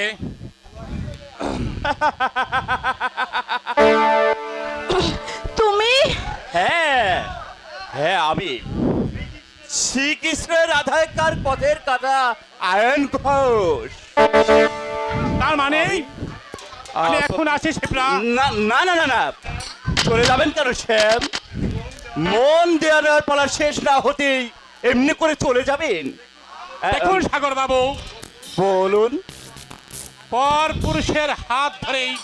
কে তুমি? হ্যাঁ হ্যাঁ আমি। শ্রীকৃষ্ণের রাধাকার পথের কাটা আয়ন ঘোষ। তার মানে আমি এখন আসি শিবরা না না না না না। চলে যাবেন কেন শ্যাম? মন দেওয়ার পালা শেষ না হতেই এমনি করে চলে যাবেন। দেখুন সাগর বাবু বলুন। পর পুরুষের হাত ধরেই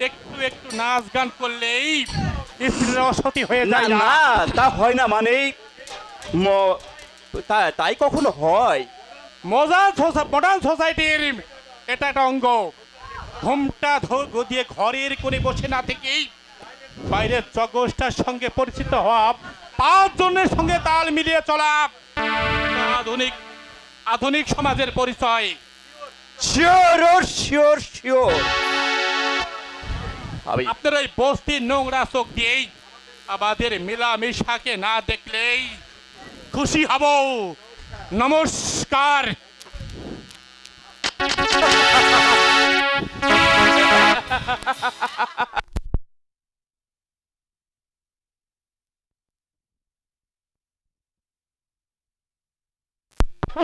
একটু একটু নাচ গান করলেই স্ত্রীর অসতী হয়ে যায় না তা হয় না মানে তাই কখনো হয়? মজার মডার্ন সোসাইটির এটা একটা অঙ্গ। ঘুমটা ধ- দিয়ে ঘরের কোণে বসে না থেকেই বাইরের জগৎটার সঙ্গে পরিচিত হওয়া পাঁচ জনের সঙ্গে তাল মিলিয়ে চলা। আধুনিক আধুনিক সমাজের পরিচয়। শিওর শিওর শিওর আমি আপনার এই বস্তি নোংরা চোখ দিয়েই আমাদের মেলামেশাকে না দেখলেই খুশি হব। নমস্কার।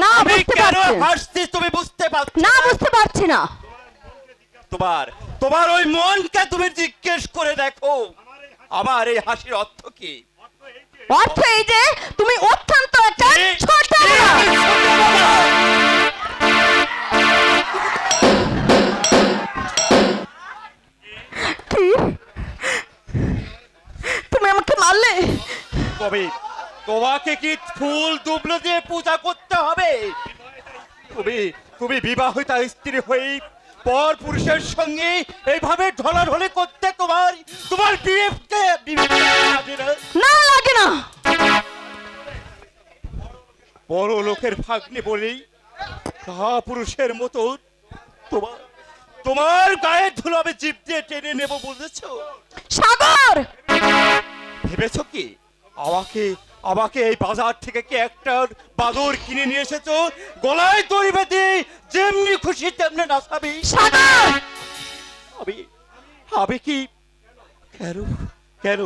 না বুঝতে পারছি। হাসছি তুমি বুঝতে পারছ না বুঝতে পারছি না। তোমার তোমার ওই মনকে তুমি জিজ্ঞেস করে দেখো। আমার এই হাসির অর্থ কি? অর্থ এই যে তুমি অত্যন্ত একটা ছোট তুমি আমাকে মারলে? কবি তোমাকে কি ফুল দুবলো দিয়ে পূজা করতে হবে? তুমি তুমি বিবাহিতা স্ত্রী হয়ে পর পুরুষের সঙ্গে এইভাবে ঢলাঢলি করতে তোমার তোমার বিবেককে না? লাগে না। বড় লোকের ভাগ্নে বলেই কাহা পুরুষের মতো তোমার তোমার গায়ের ধুলো আমি জিপ দিয়ে টেনে নেব বুঝেছ সাগর! ভেবেছো কি? আমাকে আমাকে এই বাজার থেকে কি একটা বাদর কিনে নিয়ে এসেছ? গলায় দড়ি বেঁধে যেমনি খুশি তেমনি নাচাবি। আমি আমি কি কেন কেন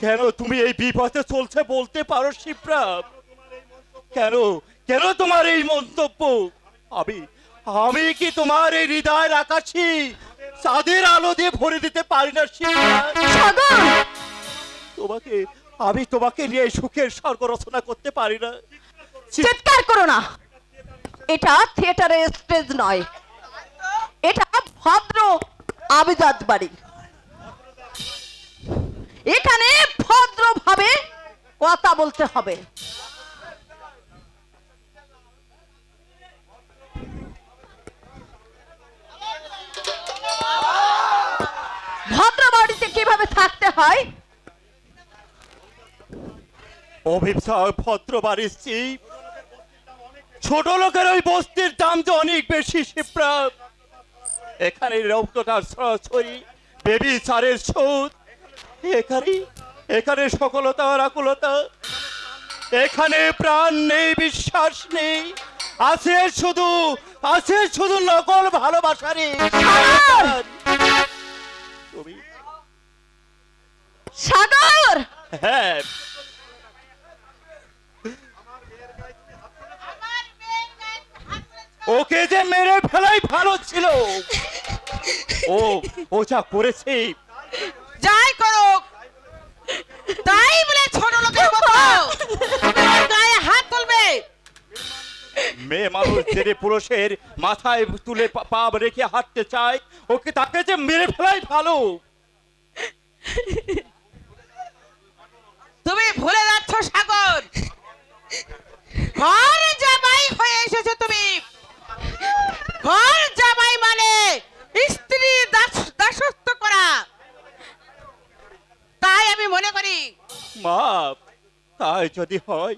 কেন তুমি এই বিপথে চলছে বলতে পারো শিবরা কেন কেন তোমার এই মন্তব্য? আমি আমি কি তোমার এই হৃদয়ের আকাশি? চাঁদের আলো দিয়ে ভরে দিতে পারি না শিবরা সাগর! তোমাকে আমি তোমাকে নিয়ে সুখের স্বর্গ রচনা করতে পারি না। চিৎকার করো না। এটা থিয়েটারের স্টেজ নয়। এটা ভদ্র আবিজাত বাড়ি। এখানে ভদ্রভাবে কথা বলতে হবে। ভদ্র বাড়িতে কীভাবে থাকতে হয়? অভিপ্সা ভদ্র বাড়ির স্ত্রী ছোট লোকের ওই বস্তির দাম তো অনেক বেশি শিপ্রা এখানে রক্তটার সরাসরি বেবি চারের সুদ এখানে এখানে সকলতা আকুলতা এখানে প্রাণ নেই বিশ্বাস নেই আছে শুধু আছে শুধু নকল ভালোবাসারে সাগর! হ্যাঁ। ওকে যে মেরে ফেলাই ভালো ছিল। ও ও যা করেছে। যাই করুক। তাই বলে ছোট লোকের মতো গায়ে হাত তুলবে। মেয়ে মানুষ যে পুরুষের মাথায় তুলে পা- পা রেখে হাঁটতে চায় ওকে তাকে যে মেরে ফেলাই ভালো। তুমি ভুলে যাচ্ছ সাগর। ঘর জামাই হয়ে এসেছ তুমি। ঘর জামাই মানে স্ত্রী দাস- দাসত্ব করা। তাই আমি মনে করি। মা তাই যদি হয়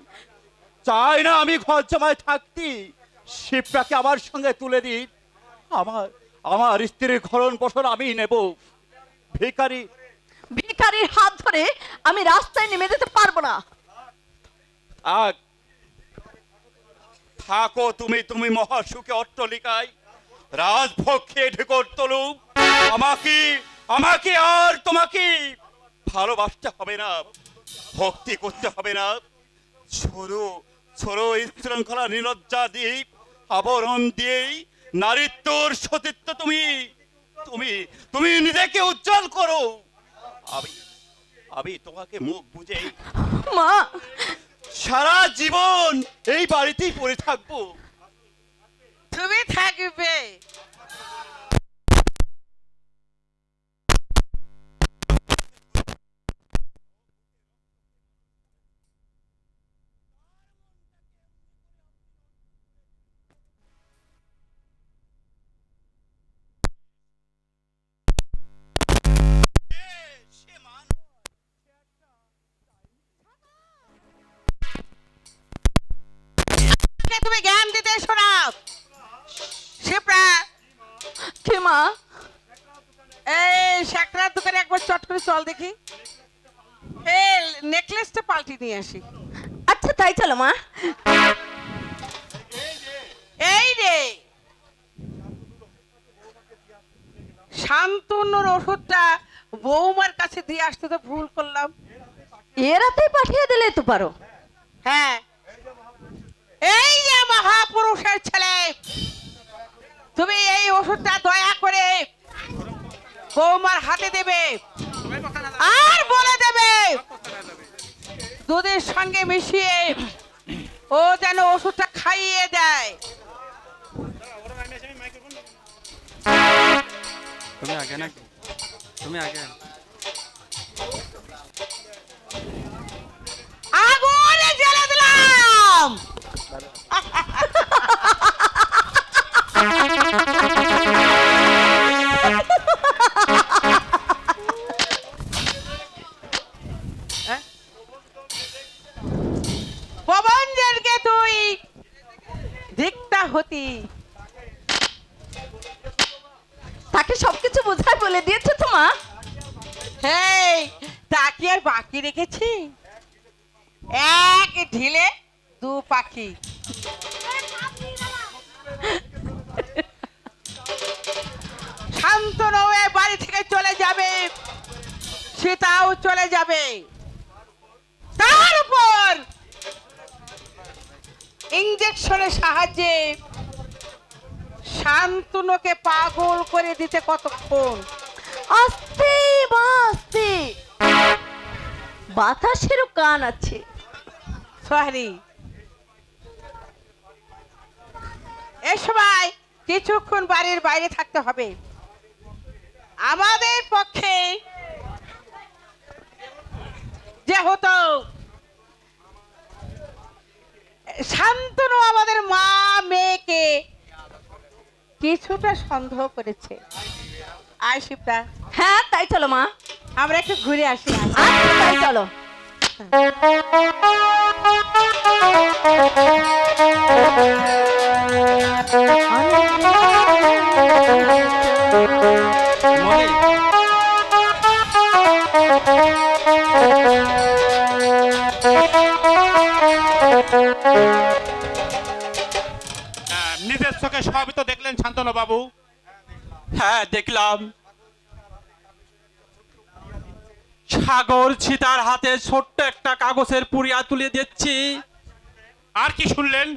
চাই না আমি ঘর জমায় থাকতি। শিবটাকে আমার সঙ্গে তুলে দিন। আমার আমার স্ত্রীর ঘরণ পোষণ আমি নেব। ভিখারি। ভিখারির হাত ধরে আমি রাস্তায় নেমে যেতে পারব না। থাক থাকো তুমি তুমি মহাসুখে অট্টলিকায়। রাজভক্ষে ঢেকর তলু আমাকে আমাকে আর তোমাকে ভালোবাসতে হবে না, ভক্তি করতে হবে না। ছোড়ো ছোড়ো শৃঙ্খলা নিরজ্জা দিয়ে, আবরণ দিয়েই নারীত্বর সতীত্ব তুমি তুমি তুমি নিজেকে উজ্জ্বল করো। আমি আমি তোমাকে মুখ বুঝে মা সারা জীবন এই বাড়িতেই পড়ে থাকব। তুমি থাকবে। মা এই শাকরার দোকানে একবার চট করে চল দেখি। এই নেকলেসটা পাল্টি নিয়ে আসি। আচ্ছা তাই চলো মা। এই রে। শান্তনুর ওষুধটা বৌমার কাছে দিয়ে আসতে তো ভুল করলাম। এরাতেই পাঠিয়ে দিলে তো পারো। হ্যাঁ। এই যে মহাপুরুষের ছেলে। তুমি এই ওষুধটা দয়া করে বৌমার হাতে দেবে। আর বলে দেবে। দুধের সঙ্গে মিশিয়ে ও যেন ওষুধটা খাইয়ে দেয়। তুমি আগে নাকি? তুমি আগে। পাখি শান্তনু এ বাড়ি থেকে চলে যাবে। সীতাও চলে যাবে। তার উপর ইঞ্জেকশনের সাহায্যে শান্তনুকে পাগল করে দিতে কতক্ষণ? আস্তে মা আস্তে। বাতাসেরও কান আছে। সরি এ সময় কিছুক্ষণ বাড়ির বাইরে থাকতে হবে। আমাদের পক্ষে যে হতো শান্তনু আমাদের মা মেয়েকে কিছুটা সন্দেহ করেছে। আয় হ্যাঁ তাই চলো মা। আমরা একটু ঘুরে আসি। তাই চলো। মনি আহ, নিজের চোখে সবই তো দেখলেন শান্তনু বাবু? হ্যাঁ দেখলাম। সাগর ছিতার হাতে ছোট্ট একটা কাগজের পুরিয়া তুলে দিচ্ছি। আর কি শুনলেন?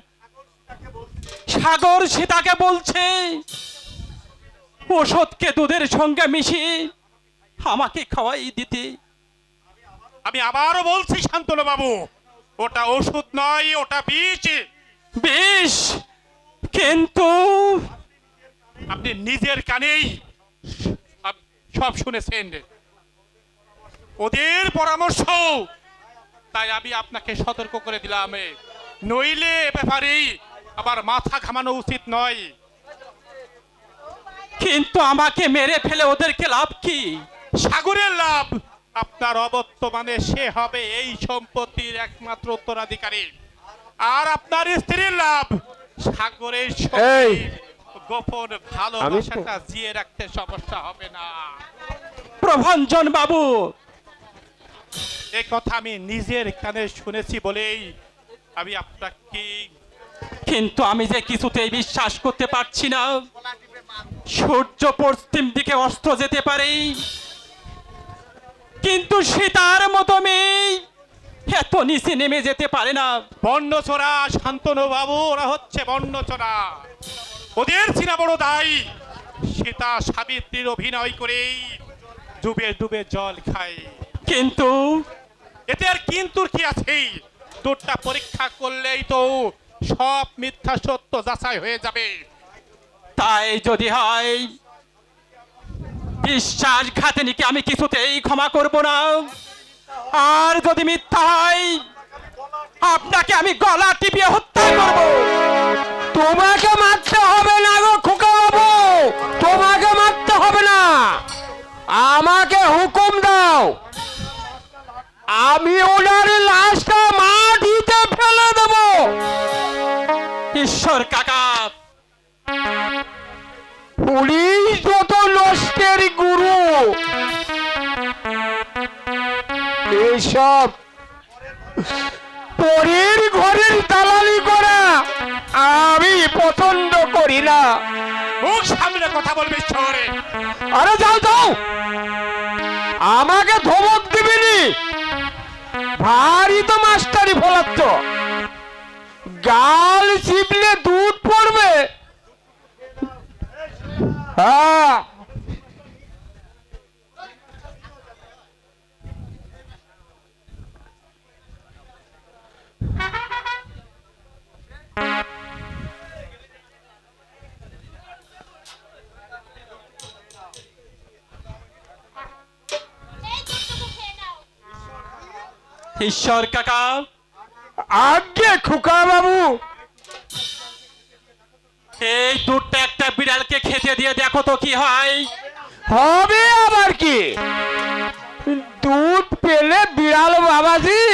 সাগর সীতাকে বলছে ওষুধকে দুধের সঙ্গে মিশিয়ে আমাকে খাওয়াই দিতে। আমি আবারও বলছি শান্তনু বাবু ওটা ওষুধ নয় ওটা বীজ বেশ কিন্তু আপনি নিজের কানেই সব শুনেছেন। ওদের পরামর্শ তাই আমি আপনাকে সতর্ক করে দিলাম। নইলে ব্যাপারেই আবার মাথা ঘামানো উচিত নয়। কিন্তু আমাকে মেরে ফেলে ওদেরকে লাভ কি? সাগরের লাভ আপনার অবর্তমানে সে হবে এই সম্পত্তির একমাত্র উত্তরাধিকারী। আর আপনার স্ত্রীর লাভ সাগরের গোপন ভালোবাসাটা জিয়ে রাখতে সমস্যা হবে না। প্রভঞ্জন বাবু! এ কথা আমি নিজের কানে শুনেছি বলেই আমি আপনাকে কিন্তু আমি যে কিছুতেই বিশ্বাস করতে পারছি না। সূর্য পশ্চিম দিকে অস্ত যেতে পারে। কিন্তু সীতার মতো মেয়ে এত নিচে নেমে যেতে পারে না। বন্যচোরা শান্তনু বাবু ওরা হচ্ছে বন্যচোরা ওদের চিনা বড় দায়ী। সীতা সাবিত্রীর অভিনয় করেই ডুবে ডুবে জল খায়। কিন্তু এতে আর কিন্তু কি আছে? দুধটা পরীক্ষা করলেই তো সব মিথ্যা সত্য যাচাই হয়ে যাবে। তাই যদি হয় বিশ্বাসঘাতিনীকে আমি কিছুতেই ক্ষমা করব না। আর যদি মিথ্যা হয়, আপনাকে আমি গলা টিপিয়ে হত্যা করব। তোমাকে মারতে হবে না গো খোকা বাবু তোমাকে মারতে হবে না। আমাকে হুকুম দাও, আমি ওনার লাশটা মাটিতে ফেলে দেব। ঈশ্বর কাকা। পুলিশ যত নষ্টের গুরু। এইসব পরের ঘরের দালালি করা আমি পছন্দ করি না। মুখ সামনে কথা বলবে শহরে আরে যাও যাও। আমাকে ধমক দিবিনি। ভারী তো মাস্টারি ফলাচ্ছ। গাল হ্যাঁ ঈশ্বর কাকা আগে খোকা বাবু এই দুধটা একটা বিড়ালকে খেতে দিয়ে দেখো তো কি হয়। হবে আবার কি? দুধ পেলে বিড়াল বাবাজি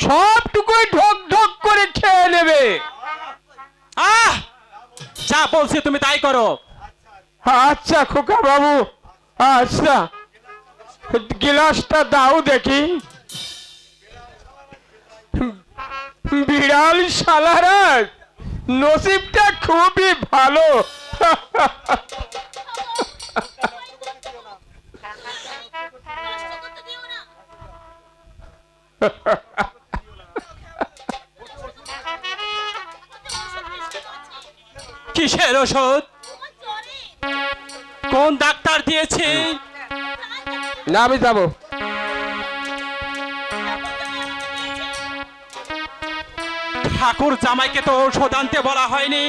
সবটুকুই ঢক ঢক করে খেয়ে নেবে। আহ! যা বলছি তুমি তাই করো। আচ্ছা খোকা বাবু আচ্ছা। গিলাসটা দাও দেখি। বিড়াল শালারা। নসিবটা খুবই ভালো। কিসের ওষুধ? কোন ডাক্তার দিয়েছে? না আমি যাব। ঠাকুর জামাইকে তো ঔষধ আনতে বলা হয়নি।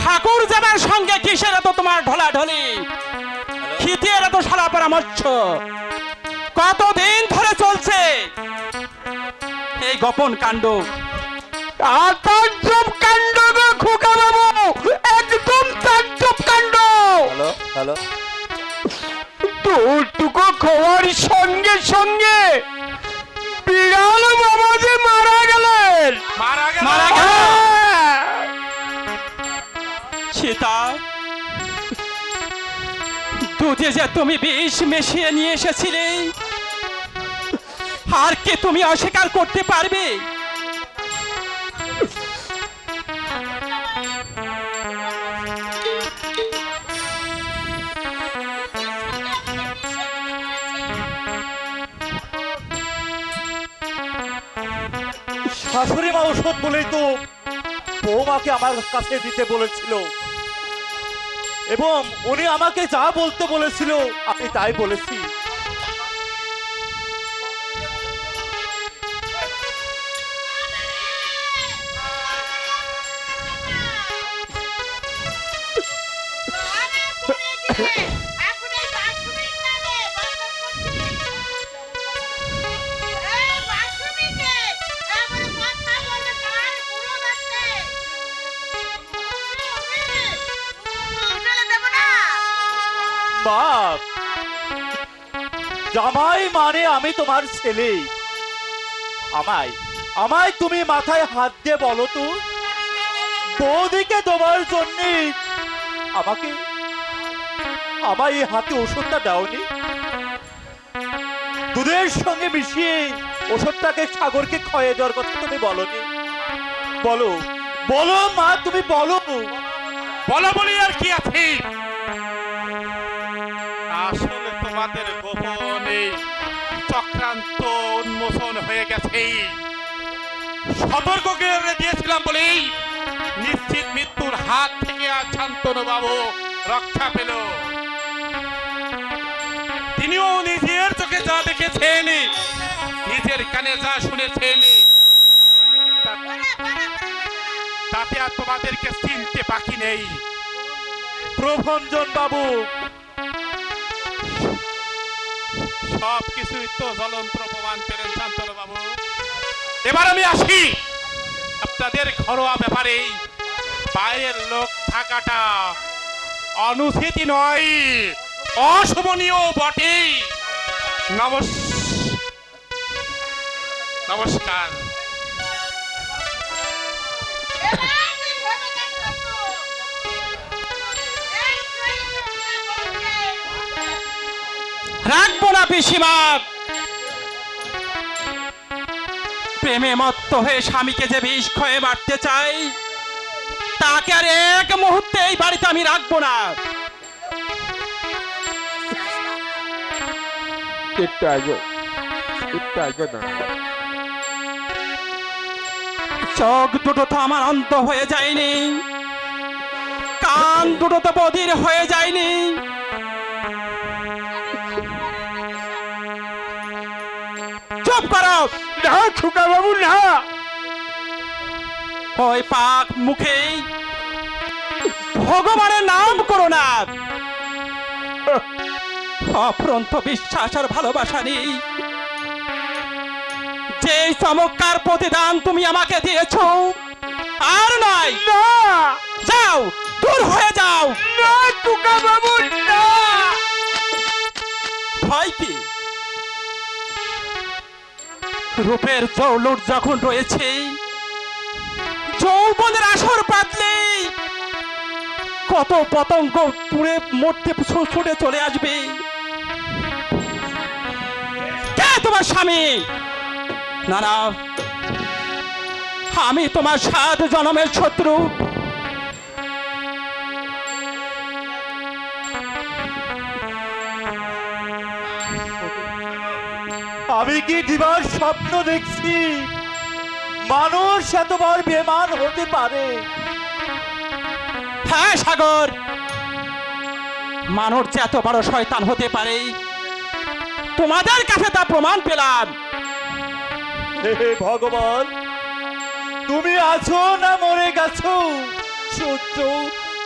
ঠাকুর জামার সঙ্গে কিসের এত তোমার ঢলাঢলি? খিতিয়ের এত সারা পরামর্শ? কতদিন ধরে চলছে? এই গোপন কাণ্ড। তাজ্জব কাণ্ড গো খোকা বাবু একদম তাজ্জব কাণ্ড। Hello hello. দুটুকু খবর সঙ্গে সঙ্গে বিড়াল মারা গেলেন। মারা গেল? মারা হ্যাঁ। সীতা দুধে যে তুমি বিষ মিশিয়ে নিয়ে এসেছিলে আর কে তুমি অস্বীকার করতে পারবে? শাশুড়ি মা ওষুধ বলেই তো বৌমাকে আমার কাছে দিতে বলেছিল। এবং উনি আমাকে যা বলতে বলেছিল, আমি তাই বলেছি। জামাই মানে আমি তোমার ছেলে। আমায় আমায় তুমি মাথায় হাত দিয়ে বলো তো। বৌদিকে তোমার জন্য আমাকে, আমায় এই হাতে ওষুধটা দাওনি। দুধের সঙ্গে মিশিয়ে ওষুধটাকে সাগরকে ক্ষয়ে দেওয়ার কথা তুমি বলনি। বলো বলো মা, তুমি বলো। বলো বলি আর কি আছে? সতর্ক করে দিয়েছিলাম বলেই নিশ্চিত মৃত্যুর হাত থেকে আজ শান্তনু বাবু রক্ষা পেল। তিনিও নিজের চোখে যা দেখেছেন, নিজের কানে যা শুনেছেন, তাতে আর তোমাদেরকে চিনতে বাকি নেই। প্রভঞ্জন বাবু সব কিছুই তো জ্বলন্ত প্রমাণ পেলেন শান্তনু এবার আমি আসি। আপনাদের ঘরোয়া ব্যাপারে বাইরের লোক থাকাটা অনুচিত নয় অশোভনীয় বটে। নমস নমস্কার। রাখব না পিসিমা। প্রেমে মত্ত হয়ে স্বামীকে যে বিষ ক্ষয়ে বাড়তে চাই তাকে আর এক মুহূর্তে এই বাড়িতে আমি রাখব না। একটু আগে একটু আগে না। চোখ দুটো তো আমার অন্ত হয়ে যায়নি কান দুটো তো বধির হয়ে যায়নি। না খোকা বাবু না। ওই পাক মুখে ভগবানের নাম করো না। অফ্রন্ত বিশ্বাস আর ভালোবাসা নেই। যে চমৎকার প্রতিদান তুমি আমাকে দিয়েছ আর নয় না। যাও দূর হয়ে যাও। না বাবু না। ভয় কি? রূপের জৌলুট যখন রয়েছে, যৌবনের আসর পাতলে কত পতঙ্গ পুড়ে মরতে ছুটে চলে আসবে। কে তোমার স্বামী? না না, আমি তোমার সাত জনমের শত্রু। আমি কি দিবার স্বপ্ন দেখছি? মানুষ এতবার বেমান হতে পারে। হ্যাঁ সাগর। মানুষ যে এত বড় শয়তান হতে পারে তোমাদের কাছে তা প্রমাণ পেলাম। হে ভগবান তুমি আছো না মরে গেছো? সূর্য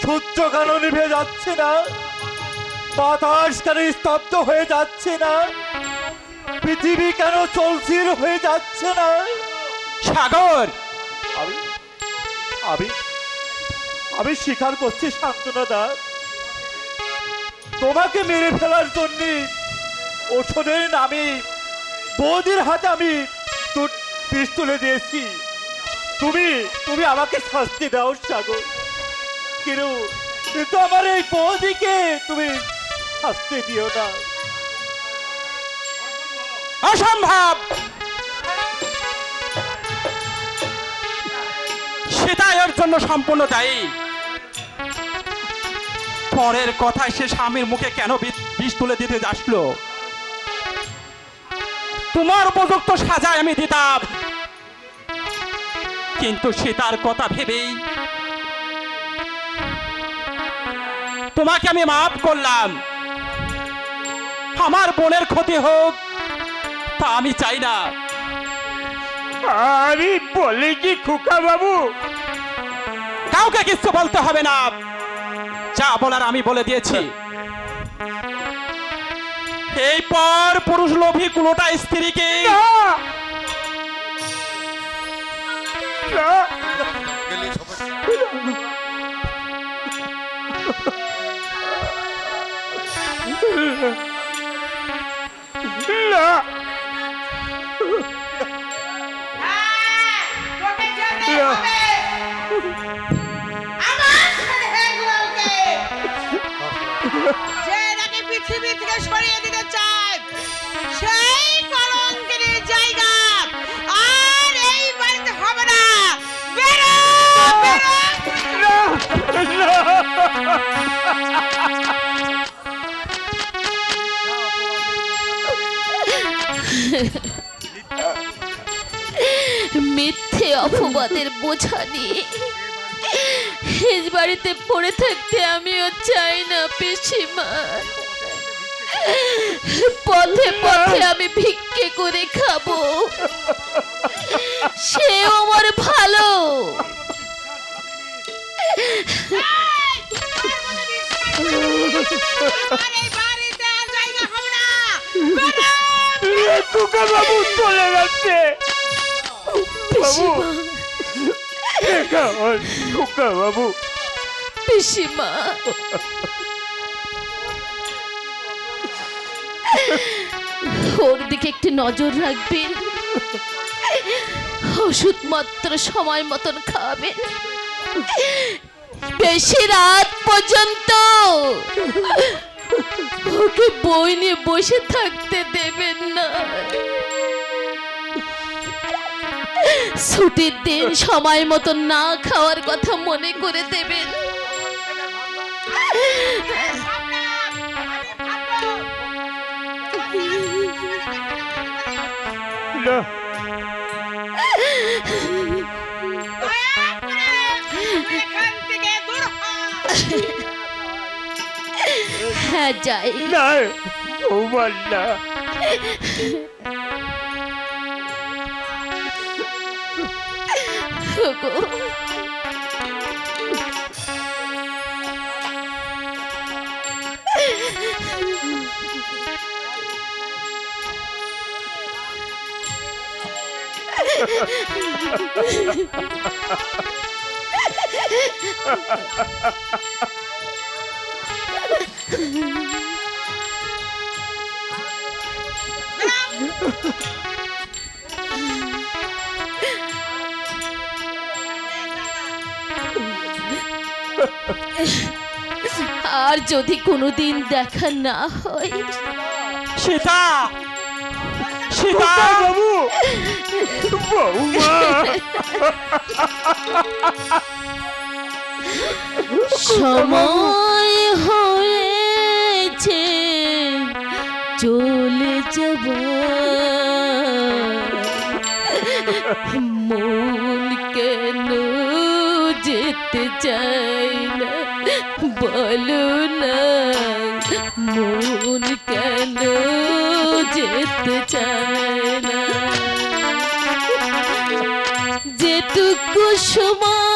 সূর্য কেন নিভে যাচ্ছে না? বাতাস কেন স্তব্ধ হয়ে যাচ্ছে না? পৃথিবী কেন চলছিল হয়ে যাচ্ছে না? সাগর! আমি আমি আমি স্বীকার করছি শান্তনা দাস তোমাকে মেরে ফেলার জন্য ওষুধের নামে বৌদির হাতে আমি বিষ তুলে দিয়েছি। তুমি তুমি আমাকে শাস্তি দাও সাগর। কিন্তু কিন্তু আমার এই বৌদিকে তুমি শাস্তি দিও না। অসম্ভব। সেটা এর জন্য সম্পূর্ণ দায়ী। পরের কথায় সে স্বামীর মুখে কেন বিষ তুলে দিতে আসলো? তোমার উপযুক্ত সাজায় আমি দিতাম। কিন্তু সে তার কথা ভেবেই তোমাকে আমি মাফ করলাম। আমার বোনের ক্ষতি হোক তা আমি চাই না। আমি বলি কি খোকা বাবু? কাউকে কিছু বলতে হবে না। যা বলার আমি বলে দিয়েছি। এই পর পুরুষ লোভী কোনোটা স্ত্রীকে না। মিথ্যে অপবাদের বোঝা নিয়ে নিজ বাড়িতে পড়ে থাকতে আমিও চাই না, পিসিমা। পথে পথে আমি ভিক্ষে করে খাব। সেও আমার ভালো। বাড়িতে জায়গা হবে না। খোকা বাবু চলে যাচ্ছে পিসিমা। খোকা বাবু। পিসিমা। ওর দিকে একটু নজর রাখবেন। ওষুধ মাত্র সময় মতন খাওয়াবেন বেশি রাত পর্যন্ত ওকে বই নিয়ে বসে থাকতে দেবেন না। ছুটির দিন সময় মতন না খাওয়ার কথা মনে করে দেবেন। না হ্যাঁ যাই না বৌমার না ওগো। আর যদি কোনোদিন দেখা না হয়। সীতা! সীতা! বাবু! বৌমা! সময় চলে যাব মন কেন যেতে চাই না? বলো না, মন কেন যেতে চায় না? যেটুকু সময়